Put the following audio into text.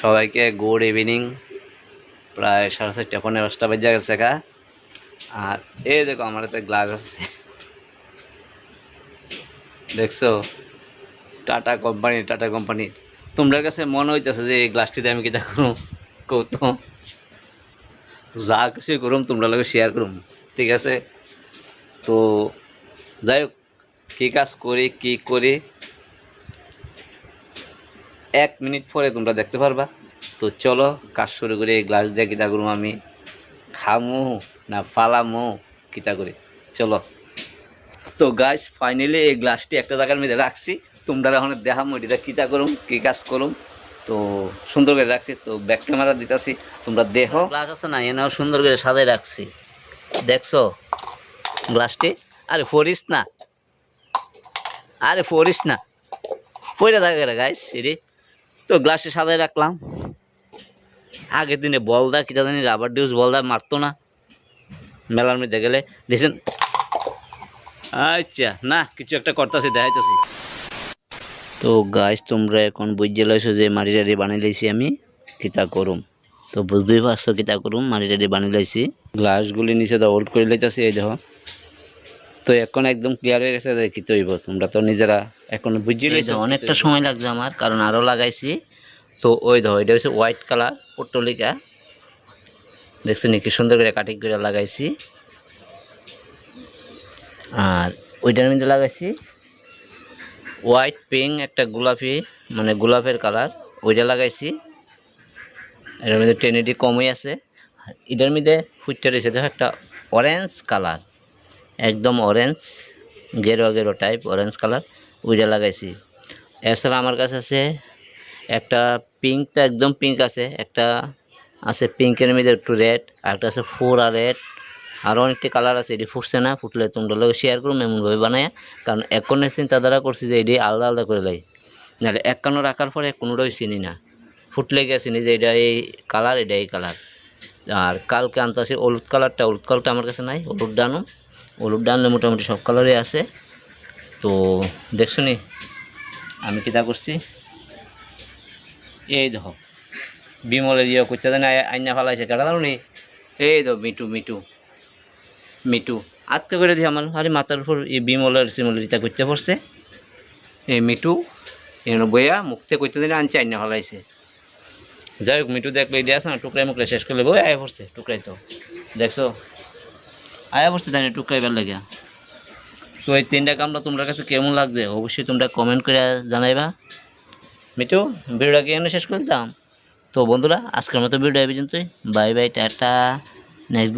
সবাইকে good evening প্রায় সাড়ে চারটা পনেরো পাঁচটা বেজে গেছে কা আর এই দেখো, আমার হাতে গ্লাস আছে। দেখছ? টাটা কোম্পানি টাটা কোম্পানি তোমার কাছে মনে হইতেছে যে এই গ্লাসটিতে আমি কিতা করুম? কৌতুম যা কিছু করুম তোমরা লোক শেয়ার করুম। ঠিক আছে? তো যাই হোক, কী কাজ করি, কী করি? এক মিনিট পরে তোমরা দেখতে পারবা। তো চলো, কাজ শুরু করে এই গ্লাস দিয়ে কিতা করুম আমি? খামু না ফালামু? কিতা করে? চলো। তো গাছ ফাইনালি এই গ্লাসটি একটা জায়গার মধ্যে রাখছি। তোমরা এখন দেখাম ওইটা কিতা করুম, কী কাজ করুম। তো সুন্দর করে রাখছি। তো ব্যাক ক্যামেরা দিতেছি, তোমরা দেখো। গ্লাস আছে না, এনেও সুন্দর করে সাজাই রাখছি। দেখছ? গ্লাসটি আরে ফরিস না। আরে ফরিস না। পয়লা থাকে গাইস এরে তো গ্লাসে সাজাই রাখলাম। আগের দিনে বলদা কিতা জানি রাবার ডিউস বলদা মারতো না। মেলার মধ্যে গেলে দেখছেন আচ্ছা না, কিছু একটা করতেছি, দেখাইতেছি। তো গাছ তোমরা এখন বুঝে লাইছো যে মাটি টাড়ি বানিয়ে লাইছি আমি, কিতা করুম। তো বুঝতেই পারছ কিতা করুম মাটি টাড়ি বানিয়ে লাইছি। গ্লাসগুলি নিচে তো হোল্ড করে লাইতেছি, এই দেখো। তো এখন একদম ক্লিয়ার হয়ে গেছে কি তৈব তোমরা তো নিজেরা এখন বুঝিয়ে লাইছো অনেকটা সময় লাগছে আমার কারণ আরও লাগাইছি। তো ওই দেখো এটা হচ্ছে হোয়াইট কালার পট্টলিকা। দেখছেন কি সুন্দর করে কাটিং করে লাগাইছি। আর ওইটার মধ্যে লাগাইছি হোয়াইট পিঙ্ক একটা গোলাপি মানে গোলাপের কালার ওইটা লাগাইছি। এটার মধ্যে টেনিটি কমই আছে। এটার মধ্যে ফুটতে রয়েছে দেখো একটা অরেঞ্জ কালার একদম অরেঞ্জ গেরো গেরো টাইপ অরেঞ্জ কালার ওইটা লাগাইছি। এছাড়া আমার কাছে আছে একটা পিঙ্ক তো একদম পিঙ্ক আছে, একটা আছে পিঙ্কের মধ্যে একটু রেড আর একটা আছে ফোর আর রেড আরও অনেকটি কালার আছে, এটি ফুটছে না, ফুটলে তোমরা লোক শেয়ার করুন এমনভাবে বানায়, কারণ এখনের চিন্তাধারা করছি যে এটি আলাদা আলাদা করে লাই। নাহলে এক কানো রাখার পরে কোনোটাই চিনি না। ফুটলে গিয়ে চিনি যে এটা এই কালার এটা এই কালার আর কালকে আনতে আছে হলুদ কালারটা হলুদ কালারটা আমার কাছে নাই, হলুদ ডানো। হলুদ ডানলে মোটামুটি সব কালারই আছে। তো দেখছ নি? আমি কিতা করছি? এই দেখো, বিমলের ইয়ে করতে দেন আইনা ফালাইছে, কেটা জানো নি? এই দেখো মিটু মিটু মিটু আত্মা করে দিয়ে আমার। আরে মাথার উপর এই বিমলের সিমলের ইটা করতে পড়ছে। এই মিটু এনে বইয়া, মুখতে করতে দিলে আনছে, আইনা ফালাইছে। যাই হোক মিটু দেখলে এটা আছে না টুকরাই মুখলে শেষ করলে বই আয়া পড়ছে টুকরাই তো। দেখছ? আয়া পড়ছে জানি টুকরাইবার লেগে তো এই তিনটা কামটা তোমার কাছে কেমন লাগছে? অবশ্যই তোমরা কমেন্ট করে জানাইবা। মিটু ভিডিওটা কি এনে শেষ করে দিতাম তো বন্ধুরা, আজকের মতো ভিডিও এই পর্যন্তই। Bye bye, tata. নেক্সট